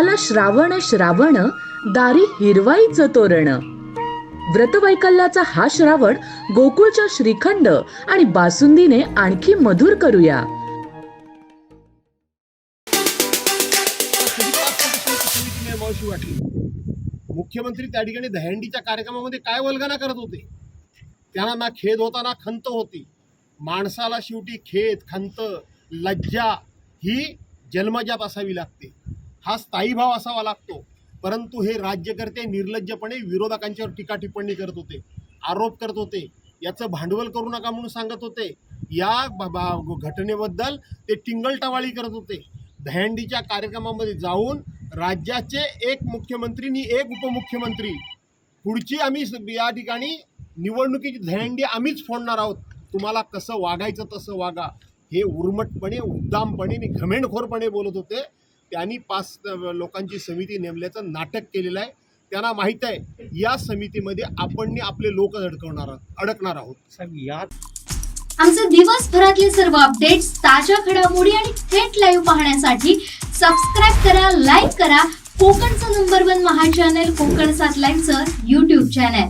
आला श्रावण श्रावण दारी हिरवाईचं तोरण. व्रतवैकल्याचा हा श्रावण गोकुळच्या श्रीखंड आणि बासुंदीने आणखी मधुर करूया. मुख्यमंत्री त्या ठिकाणी दहंडीच्या कार्यक्रमामध्ये काय वल्गना करत होते? त्यांना ना खेद होता ना खंत होती. माणसाला शेवटी खेद खंत लज्जा ही जन्मजात असावी लागते. हा स्थायी भाव असावा लागतो. परंतु हे राज्यकर्ते निर्लज्जपणे विरोधकांच्यावर टीका टिप्पणी करत होते आरोप करत होते याचं भांडवल करू नका म्हणून सांगत होते. या घटनेबद्दल ते टिंगलटावाळी करत होते. दहंडीच्या कार्यक्रमामध्ये जाऊन राज्याचे एक मुख्यमंत्री आणि एक उपमुख्यमंत्री पुढची आम्ही या ठिकाणी निवडणुकीची दहंडी आम्हीच फोडणार आहोत. तुम्हाला कसं वागायचं तसं वागा. हे उर्मटपणे उद्दामपणे आणि घमेंडखोरपणे बोलत होते. त्यांनी पाच लोकांची समिती नेमल्याचं नाटक केलेलं आहे. त्यांना माहीत आहे या समितीमध्ये आपण आपले लोक अडकवणार आहोत अडकणार आहोत. आमचे दिवसभरातले सर्व अपडेट्स ताज्या घडामोडी आणि थेट लाईव्ह पाहण्यासाठी सबस्क्राईब करा लाईक करा. कोकणचं नंबर वन महा चॅनल कोकण सात लाईव्हचं युट्यूब चॅनल